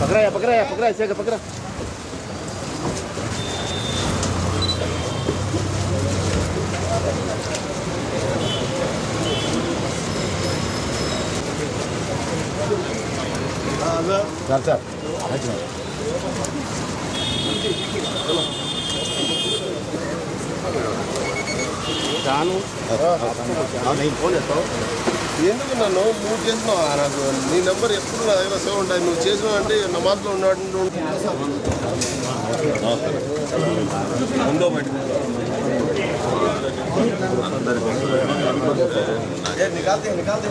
Пограя, пограя, пограя, Сега, пограя. Sir sir. Phone చేస్తావు ఎందుకు నన్ను? నువ్వు చేసినావు నాకు నీ నెంబర్ ఎప్పుడు నా దగ్గర సేవ్ ఉంటాయి. నువ్వు చేసినావు అంటే నమాజ్లో ఉన్నాడు ముందో బయట నికాల్తే నికాల్తే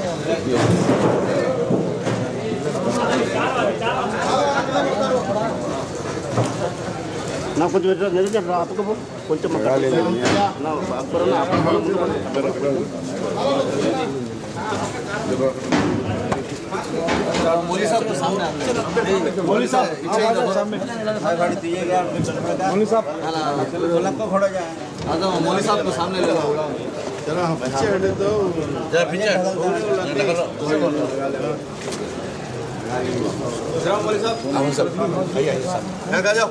నాకు కొంచెం ఇట్లా నిజం రా అప్పకపో కొంచెం నా అప్పుడు मौली साहब तो सामने आ मौली साहब सामने गाड़ी दिएगा मौली साहब को खड़ा जाए हाँ तो मौली साहब को सामने ले लो जरा पीछे हटे तो जरा पीछे जरा मौली साहब हाँ सर आइए आइए साहब यहाँ आ जाओ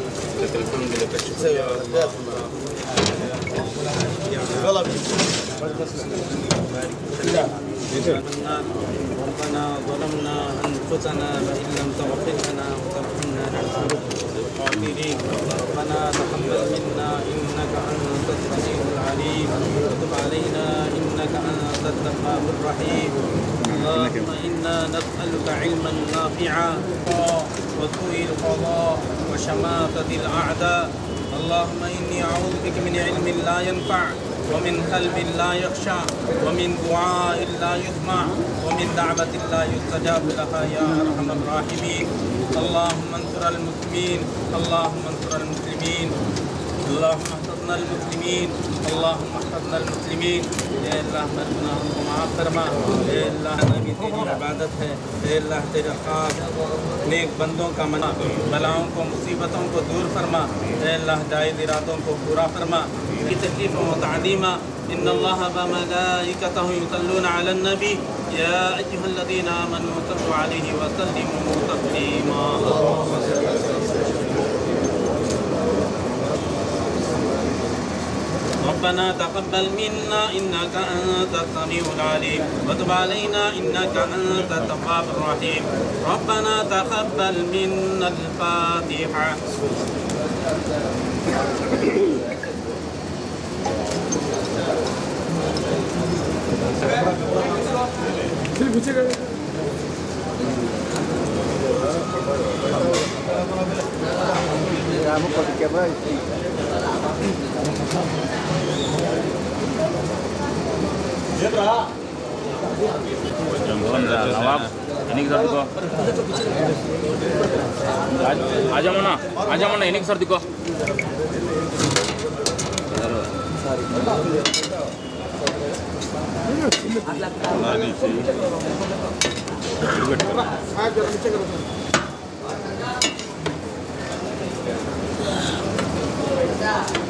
لك الحمد لك الشكر يا ربنا ظلمنا انفسنا فان لم تغفر لنا وترحمنا نكون الخاسرين ربنا تقبل منا انك انت السميع العليم وتب علينا انك انت التواب الرحيم اللهم إنا نسألك علما نافعا. وسوء القضاء وشماتة الأعداء. اللهم إني أعوذ بك من علم لا ينفع ومن قلب لا يخشع ومن دعاء لا يسمع ومن دعوة لا يستجاب لها يا أرحم الراحمين. اللهم انصر المسلمين اللهم انصر المسلمين. اللهم احفظنا المسلمين اللهم احفظنا المسلمين. ہمارے گناہوں کو معاف فرما اے اللہ نبی تیری عبادت ہے، اے اللہ تیرا خواب نیک بندوں کا منع، بلاؤں کو، مصیبتوں کو دور فرما، اے اللہ جائز ارادوں کو پورا فرما، کی تکلیف متعلیمہ ان اللہ وملائکتہ یصلون علی النبی، یا ایہا الذین آمنوا صلوا علیہ وسلموا تسلیما۔ ربنا تقبل منا إنك أنت السميع العليم. وتب علينا إنك أنت التواب الرحيم. ربنا تقبل منا الفاتحة. Kamu pakai नवाब इन्हीं सर दिखो आजा मना आजा मना इन्हीं सर दिखो మీరు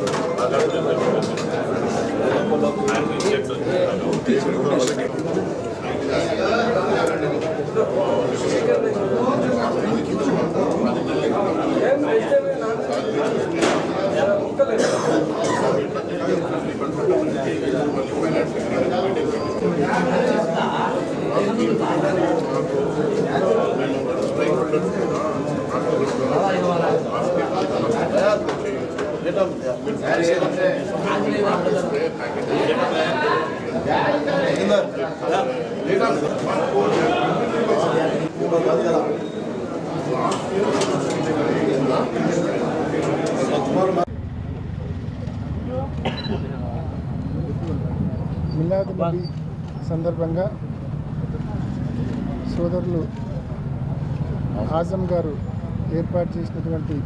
Thank you. మిలాద్ నబీ సందర్భంగా సోదరులు ఆజం గారు ఏర్పాటు చేసినటువంటి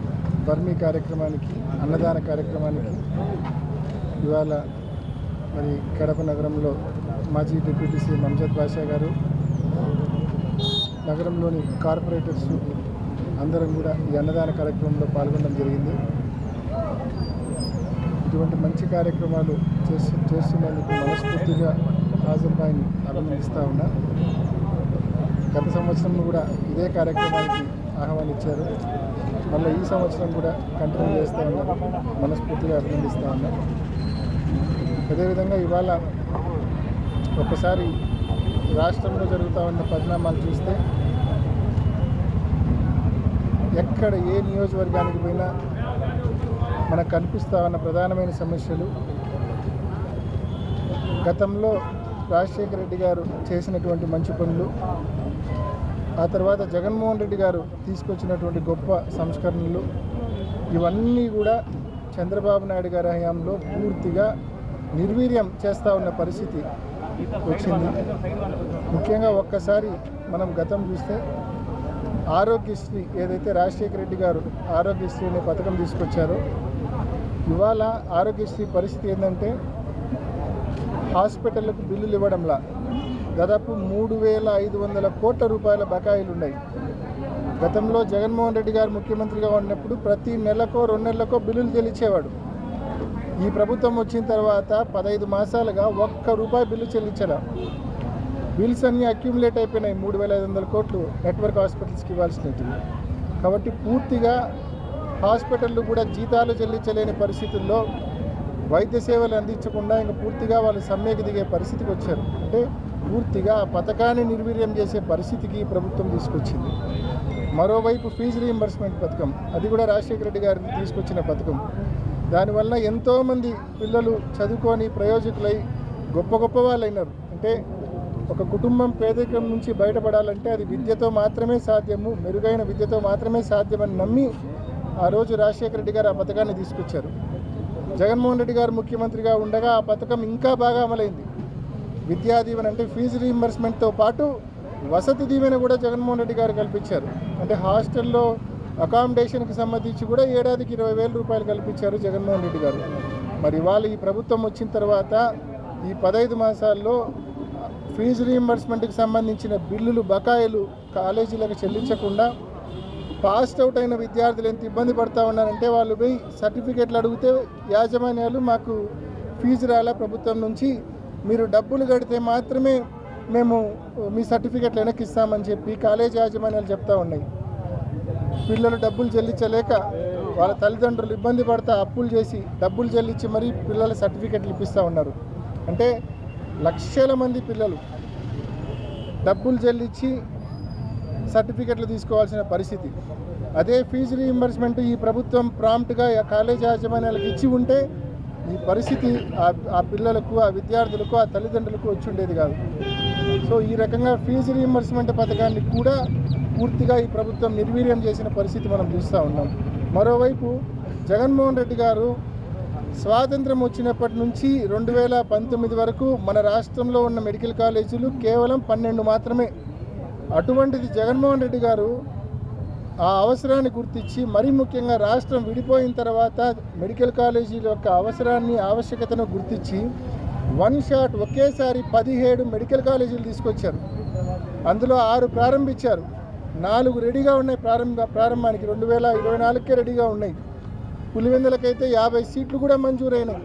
బర్మీ కార్యక్రమానికి అన్నదాన కార్యక్రమానికి ఇవాళ మరి కడప నగరంలో మాజీ డిప్యూటీ సీఎం అంజద్ బాషా గారు నగరంలోని కార్పొరేటర్స్ అందరం కూడా ఈ అన్నదాన కార్యక్రమంలో పాల్గొనడం జరిగింది. ఇటువంటి మంచి కార్యక్రమాలు చేస్తు చేస్తున్నందుకు మనస్ఫూర్తిగా ఆజంబాయిని అభినందిస్తూ ఉన్నా. గత సంవత్సరం కూడా ఇదే కార్యక్రమానికి ఆహ్వానించారు మళ్ళీ ఈ సంవత్సరం కూడా కంటిన్యూ చేస్తూ ఉన్నారు. మనస్ఫూర్తిగా అభినందిస్తూ ఉన్నాం. అదేవిధంగా ఇవాళ ఒకసారి రాష్ట్రంలో జరుగుతూ ఉన్న పరిణామాలు చూస్తే ఎక్కడ ఏ నియోజకవర్గానికి పోయినా మనకు కనిపిస్తూ ఉన్న ప్రధానమైన సమస్యలు గతంలో రాజశేఖర రెడ్డి గారు చేసినటువంటి మంచి పనులు ఆ తర్వాత జగన్మోహన్ రెడ్డి గారు తీసుకొచ్చినటువంటి గొప్ప సంస్కరణలు ఇవన్నీ కూడా చంద్రబాబు నాయుడు గారి హయాంలో పూర్తిగా నిర్వీర్యం చేస్తూ ఉన్న పరిస్థితి వచ్చింది. ముఖ్యంగా ఒక్కసారి మనం గతం చూస్తే ఆరోగ్యశ్రీ ఏదైతే రాజశేఖర రెడ్డి గారు ఆరోగ్యశ్రీ అనే పథకం తీసుకొచ్చారో ఇవాళ ఆరోగ్యశ్రీ పరిస్థితి ఏంటంటే హాస్పిటళ్ళకు బిల్లులు ఇవ్వడంలా దాదాపు మూడు వేల ఐదు వందల కోట్ల రూపాయల బకాయిలు ఉన్నాయి. గతంలో జగన్మోహన్ రెడ్డి గారు ముఖ్యమంత్రిగా ఉన్నప్పుడు ప్రతి నెలకో రెండు నెలలకో బిల్లులు చెల్లించేవాడు. ఈ ప్రభుత్వం వచ్చిన తర్వాత పదహైదు మాసాలుగా ఒక్క రూపాయి బిల్లు చెల్లించడం బిల్స్ అన్నీ అక్యుములేట్ అయిపోయినాయి. మూడు వేల ఐదు వందల కోట్లు నెట్వర్క్ హాస్పిటల్స్కి ఇవ్వాల్సినవి. కాబట్టి పూర్తిగా హాస్పిటళ్ళు కూడా జీతాలు చెల్లించలేని పరిస్థితుల్లో వైద్య సేవలు అందించకుండా ఇంకా పూర్తిగా వాళ్ళు సమ్మెకు దిగే పరిస్థితికి వచ్చారు. అంటే పూర్తిగా ఆ పథకాన్ని నిర్వీర్యం చేసే పరిస్థితికి ప్రభుత్వం తీసుకొచ్చింది. మరోవైపు ఫీజు రీఎంబర్స్మెంట్ పథకం అది కూడా రాజశేఖర రెడ్డి గారు తీసుకొచ్చిన పథకం. దానివల్ల ఎంతోమంది పిల్లలు చదువుకొని ప్రయోజకులై గొప్ప గొప్ప వాళ్ళు అంటే ఒక కుటుంబం పేదరికం నుంచి బయటపడాలంటే అది విద్యతో మాత్రమే సాధ్యము మెరుగైన విద్యతో మాత్రమే సాధ్యమని నమ్మి ఆ రోజు రాజశేఖర రెడ్డి గారు ఆ పథకాన్ని తీసుకొచ్చారు. జగన్మోహన్ రెడ్డి గారు ముఖ్యమంత్రిగా ఉండగా ఆ పథకం ఇంకా బాగా అమలైంది. విద్యా దీవెన అంటే ఫీజు రీఎంబర్స్మెంట్తో పాటు వసతి దీవెన కూడా జగన్మోహన్ రెడ్డి గారు కల్పించారు. అంటే హాస్టల్లో అకామిడేషన్కి సంబంధించి కూడా ఏడాదికి ఇరవై వేల రూపాయలు కల్పించారు జగన్మోహన్ రెడ్డి గారు. మరి ఇవాళ ఈ ప్రభుత్వం వచ్చిన తర్వాత ఈ పదహైదు మాసాల్లో ఫీజు రీఎంబర్స్మెంట్కి సంబంధించిన బిల్లులు బకాయిలు కాలేజీలకు చెల్లించకుండా పాస్డ్ అవుట్ అయిన విద్యార్థులు ఎంత ఇబ్బంది పడతా ఉన్నారంటే వాళ్ళు పోయి సర్టిఫికేట్లు అడిగితే యాజమాన్యాలు మాకు ఫీజు రాలా ప్రభుత్వం నుంచి మీరు డబ్బులు కడితే మాత్రమే మేము మీ సర్టిఫికెట్లు వెనక్కి ఇస్తామని చెప్పి కాలేజ్ యాజమాన్యాలు చెప్తా ఉన్నాయి. పిల్లలు డబ్బులు చెల్లించలేక వాళ్ళ తల్లిదండ్రులు ఇబ్బంది పడతా అప్పులు చేసి డబ్బులు చెల్లించి మరీ పిల్లల సర్టిఫికెట్లు ఇప్పిస్తూ ఉన్నారు. అంటే లక్షల మంది పిల్లలు డబ్బులు చెల్లించి సర్టిఫికెట్లు తీసుకోవాల్సిన పరిస్థితి. అదే ఫీజు రీయింబర్స్మెంట్ ఈ ప్రభుత్వం ప్రాంప్ట్గా కాలేజీ కాలేజ్ యాజమాన్యాలకు ఇచ్చి ఉంటే ఈ పరిస్థితి ఆ- ఆ పిల్లలకు ఆ విద్యార్థులకు ఆ తల్లిదండ్రులకు వచ్చి ఉండేది కాదు. సో ఈ రకంగా ఫీజు రీఎంబర్స్మెంట్ పథకాన్ని కూడా పూర్తిగా ఈ ప్రభుత్వం నిర్వీర్యం చేసిన పరిస్థితి మనం చూస్తూ ఉన్నాం. మరోవైపు జగన్మోహన్ రెడ్డి గారు స్వాతంత్రం వచ్చినప్పటి నుంచి రెండు వేల పంతొమ్మిది వరకు మన రాష్ట్రంలో ఉన్న మెడికల్ కాలేజీలు కేవలం పన్నెండు మాత్రమే. అటువంటిది జగన్మోహన్ రెడ్డి గారు ఆ అవసరాన్ని గుర్తించి మరీ ముఖ్యంగా రాష్ట్రం విడిపోయిన తర్వాత మెడికల్ కాలేజీల యొక్క అవసరాన్ని ఆవశ్యకతను గుర్తించి వన్ షాట్ ఒకేసారి పదిహేడు మెడికల్ కాలేజీలు తీసుకొచ్చారు. అందులో ఆరు ప్రారంభించారు. నాలుగు రెడీగా ఉన్నాయి. ప్రారంభ ప్రారంభానికి రెండు వేల ఇరవై నాలుగుకే రెడీగా ఉన్నాయి. పులివెందులకైతే యాభై సీట్లు కూడా మంజూరైనాయి.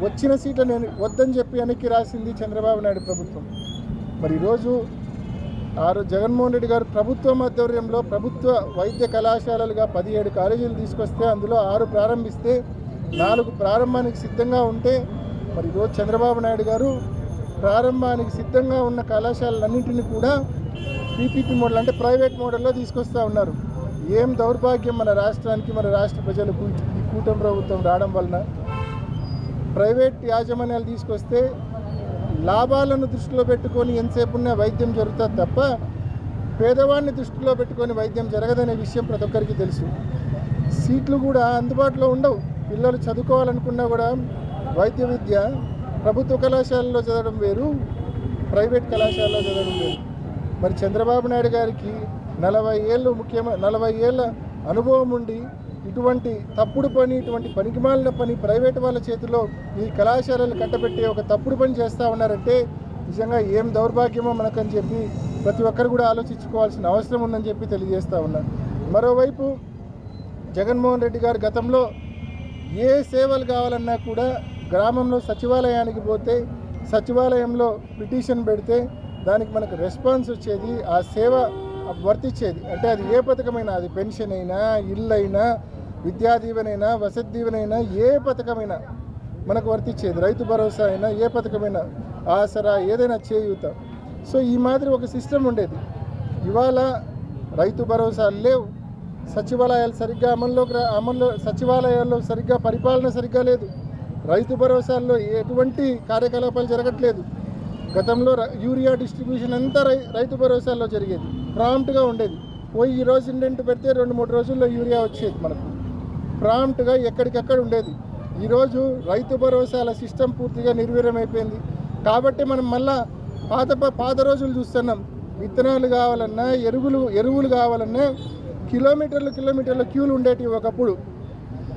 వచ్చిన సీట్లను నేను వద్దని చెప్పి వెనక్కి రాసింది చంద్రబాబు నాయుడు ప్రభుత్వం. మరి ఈరోజు ఆరు జగన్మోహన్ రెడ్డి గారు ప్రభుత్వ ఆధ్వర్యంలో ప్రభుత్వ వైద్య కళాశాలలుగా పదిహేడు కాలేజీలు తీసుకొస్తే అందులో ఆరు ప్రారంభిస్తే నాలుగు ప్రారంభానికి సిద్ధంగా ఉంటే మరి ఈరోజు చంద్రబాబు నాయుడు గారు ప్రారంభానికి సిద్ధంగా ఉన్న కళాశాలలన్నింటినీ కూడా పీపీపీ మోడల్ అంటే ప్రైవేట్ మోడల్లో తీసుకొస్తా ఉన్నారు. ఏం దౌర్భాగ్యం మన రాష్ట్రానికి మన రాష్ట్ర ప్రజలకు ఈ కూటమి ప్రభుత్వం రావడం వలన. ప్రైవేట్ యాజమాన్యాలు తీసుకొస్తే లాభాలను దృష్టిలో పెట్టుకొని ఎంతసేపు ఉన్న వైద్యం జరుగుతుంది తప్ప పేదవాడిని దృష్టిలో పెట్టుకొని వైద్యం జరగదనే విషయం ప్రతి ఒక్కరికి తెలుసు. సీట్లు కూడా అందుబాటులో ఉండవు. పిల్లలు చదువుకోవాలనుకున్నా కూడా వైద్య విద్య ప్రభుత్వ కళాశాలలో చదవడం వేరు ప్రైవేట్ కళాశాలలో చదవడం వేరు. మరి చంద్రబాబు నాయుడు గారికి నలభై ఏళ్ళు ముఖ్యమైన నలభై ఏళ్ళ అనుభవం ఉండి ఇటువంటి తప్పుడు పని ఇటువంటి పనికిమాలిన పని ప్రైవేట్ వాళ్ళ చేతిలో ఈ కళాశాలలు కట్టబెట్టి ఒక తప్పుడు పని చేస్తూ ఉన్నారంటే నిజంగా ఏం దౌర్భాగ్యమో మనకని చెప్పి ప్రతి ఒక్కరు కూడా ఆలోచించుకోవాల్సిన అవసరం ఉందని చెప్పి తెలియజేస్తూ ఉన్నారు మరోవైపు జగన్మోహన్ రెడ్డి గారు గతంలో ఏ సేవలు కావాలన్నా కూడా గ్రామంలో సచివాలయానికి పోతే సచివాలయంలో పిటిషన్ పెడితే దానికి మనకు రెస్పాన్స్ వచ్చేది ఆ సేవ వర్తించేది అంటే అది ఏ పథకమైనా అది పెన్షన్ అయినా ఇల్లు అయినా విద్యా దీవెనైనా వసతి దీవెనైనా ఏ పథకమైనా మనకు వర్తించేది రైతు భరోసా అయినా ఏ పథకమైనా ఆసరా ఏదైనా చేయూత. సో ఈ మాదిరి ఒక సిస్టమ్ ఉండేది. ఇవాళ రైతు భరోసాలు లేవు. సచివాలయాలు సరిగ్గా అమల్లోకి అమల్లో సచివాలయాల్లో సరిగ్గా పరిపాలన సరిగ్గా లేదు. రైతు భరోసాల్లో ఎటువంటి కార్యకలాపాలు జరగట్లేదు. గతంలో యూరియా డిస్ట్రిబ్యూషన్ అంతా రై రైతు భరోసాల్లో జరిగేది. ప్రాంప్ట్గా ఉండేది. పోయి ఈ రోజు ఇండెంట్ పెడితే రెండు మూడు రోజుల్లో యూరియా వచ్చేది మనకు. ప్రాంప్ట్గా ఎక్కడికెక్కడ ఉండేది. ఈరోజు రైతు భరోసాల సిస్టమ్ పూర్తిగా నిర్వీర్యమైపోయింది. కాబట్టి మనం మళ్ళా పాత ప- పాత రోజులు చూస్తున్నాం. విత్తనాలు కావాలన్నా ఎరువులు ఎరువులు కావాలన్నా కిలోమీటర్లు కిలోమీటర్ల క్యూలు ఉండేటివి ఒకప్పుడు.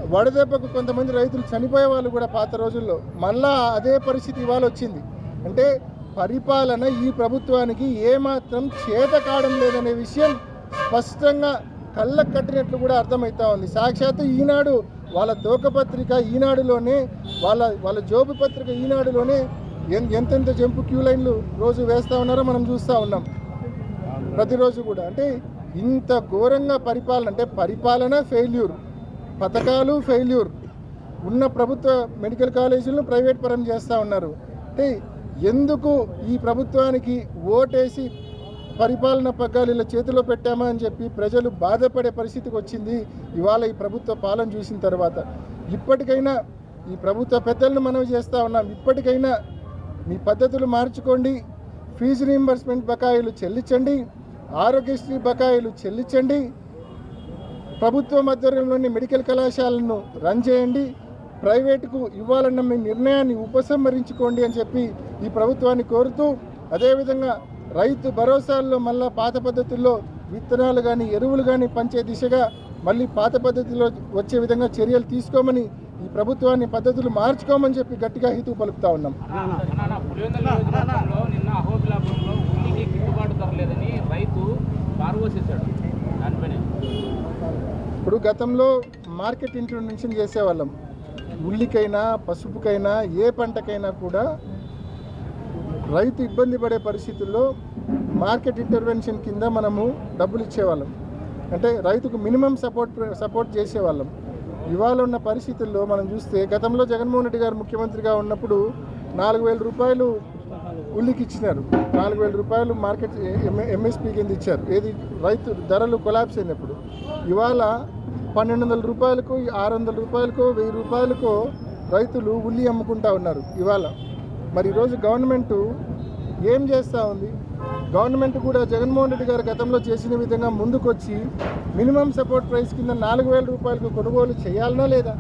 వడదెబ్బకు కొంతమంది రైతులు చనిపోయే వాళ్ళు కూడా పాత రోజుల్లో. మళ్ళా అదే పరిస్థితి ఇవాళ వచ్చింది. అంటే పరిపాలన ఈ ప్రభుత్వానికి ఏమాత్రం చేత కావడం లేదనే విషయం స్పష్టంగా కళ్ళకు కట్టినట్లు కూడా అర్థమవుతా ఉంది. సాక్షాత్తు ఈనాడు వాళ్ళ తోకపత్రిక ఈనాడులోనే వాళ్ళ వాళ్ళ జోబు పత్రిక ఈనాడులోనే ఎంతెంత జంపు క్యూ లైన్లు రోజు వేస్తూ ఉన్నారో మనం చూస్తూ ఉన్నాం. ప్రతిరోజు కూడా. అంటే ఇంత ఘోరంగా పరిపాలన అంటే పరిపాలన ఫెయిల్యూర్ పథకాలు ఫెయిల్యూర్. ఉన్న ప్రభుత్వ మెడికల్ కాలేజీలను ప్రైవేట్ పరం చేస్తూ ఉన్నారు. అంటే ఎందుకు ఈ ప్రభుత్వానికి ఓటేసి పరిపాలన పగ్గాలు ఇలా చేతిలో పెట్టామా అని చెప్పి ప్రజలు బాధపడే పరిస్థితికి వచ్చింది. ఇవాళ ఈ ప్రభుత్వ పాలన చూసిన తర్వాత ఇప్పటికైనా ఈ ప్రభుత్వ పెద్దలను మనం చేస్తూ ఉన్నాం. ఇప్పటికైనా మీ పద్ధతులు మార్చుకోండి. ఫీజు రీంబర్స్మెంట్ బకాయిలు చెల్లించండి. ఆరోగ్యశ్రీ బకాయిలు చెల్లించండి. ప్రభుత్వ ఆధ్వర్యంలోని మెడికల్ కళాశాలను రన్ చేయండి. ప్రైవేటుకు ఇవ్వాలన్న మీ నిర్ణయాన్ని ఉపసంహరించుకోండి అని చెప్పి ఈ ప్రభుత్వాన్ని కోరుతూ అదేవిధంగా రైతు భరోసాల్లో మళ్ళా పాత పద్ధతుల్లో విత్తనాలు కానీ ఎరువులు కానీ పంచే దిశగా మళ్ళీ పాత పద్ధతిలో వచ్చే విధంగా చర్యలు తీసుకోమని ఈ ప్రభుత్వాన్ని పద్ధతులు మార్చుకోమని చెప్పి గట్టిగా హితవు పలుకుతా ఉన్నాం. ఇప్పుడు గతంలో మార్కెట్ ఇంట్రొడక్షన్ చేసేవాళ్ళం. ఉల్లికైనా పసుపుకైనా ఏ పంటకైనా కూడా రైతు ఇబ్బంది పడే పరిస్థితుల్లో మార్కెట్ ఇంటర్వెన్షన్ కింద మనము డబ్బులు ఇచ్చేవాళ్ళం. అంటే రైతుకు మినిమం సపోర్ట్ సపోర్ట్ చేసేవాళ్ళం. ఇవాళ ఉన్న పరిస్థితుల్లో మనం చూస్తే గతంలో జగన్మోహన్ రెడ్డి గారు ముఖ్యమంత్రిగా ఉన్నప్పుడు నాలుగు వేల రూపాయలు ఉల్లికి ఇచ్చినారు. నాలుగు వేల రూపాయలు మార్కెట్ ఎంఎస్పీ కింద ఇచ్చారు. ఏది? రైతు ధరలు కొలాప్స్ అయినప్పుడు. ఇవాళ పన్నెండు వందల రూపాయలకు ఆరు వందల రూపాయలకు వెయ్యి రూపాయలకు రైతులు ఉల్లి అమ్ముకుంటా ఉన్నారు ఇవాళ. మరి ఈరోజు గవర్నమెంట్ ఏం చేస్తూ ఉంది? గవర్నమెంట్ కూడా జగన్మోహన్ రెడ్డి గారు గతంలో చేసిన విధంగా ముందుకొచ్చి మినిమం సపోర్ట్ ప్రైస్ కింద నాలుగు వేల రూపాయలకు కొనుగోలు చేయాలనా లేదా?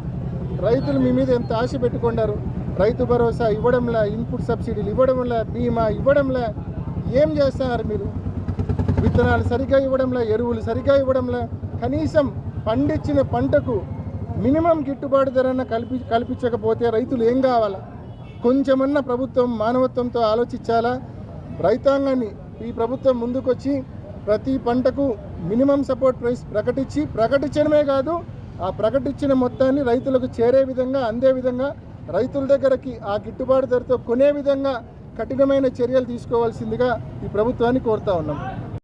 రైతులు మీ మీద ఎంత ఆశ పెట్టుకున్నారు? రైతు భరోసా ఇవ్వడంలా? ఇన్పుట్ సబ్సిడీలు ఇవ్వడంలా? బీమా ఇవ్వడంలా? ఏం చేస్తున్నారు మీరు? విత్తనాలు సరిగ్గా ఇవ్వడంలా? ఎరువులు సరిగ్గా ఇవ్వడంలా? కనీసం పండించిన పంటకు మినిమం గిట్టుబాటు ధరన కల్పి కల్పించకపోతే రైతులు ఏం కావాలా? కొంచెమన్నా ప్రభుత్వం మానవత్వంతో ఆలోచించాలా? రైతాంగాన్ని ఈ ప్రభుత్వం ముందుకొచ్చి ప్రతి పంటకు మినిమం సపోర్ట్ ప్రైస్ ప్రకటించి ప్రకటించడమే కాదు ఆ ప్రకటించిన మొత్తాన్ని రైతులకు చేరే విధంగా అందే విధంగా రైతుల దగ్గరకి ఆ గిట్టుబాటు ధరతో కొనే విధంగా కఠినమైన చర్యలు తీసుకోవాల్సిందిగా ఈ ప్రభుత్వాన్ని కోరుతా ఉన్నాం.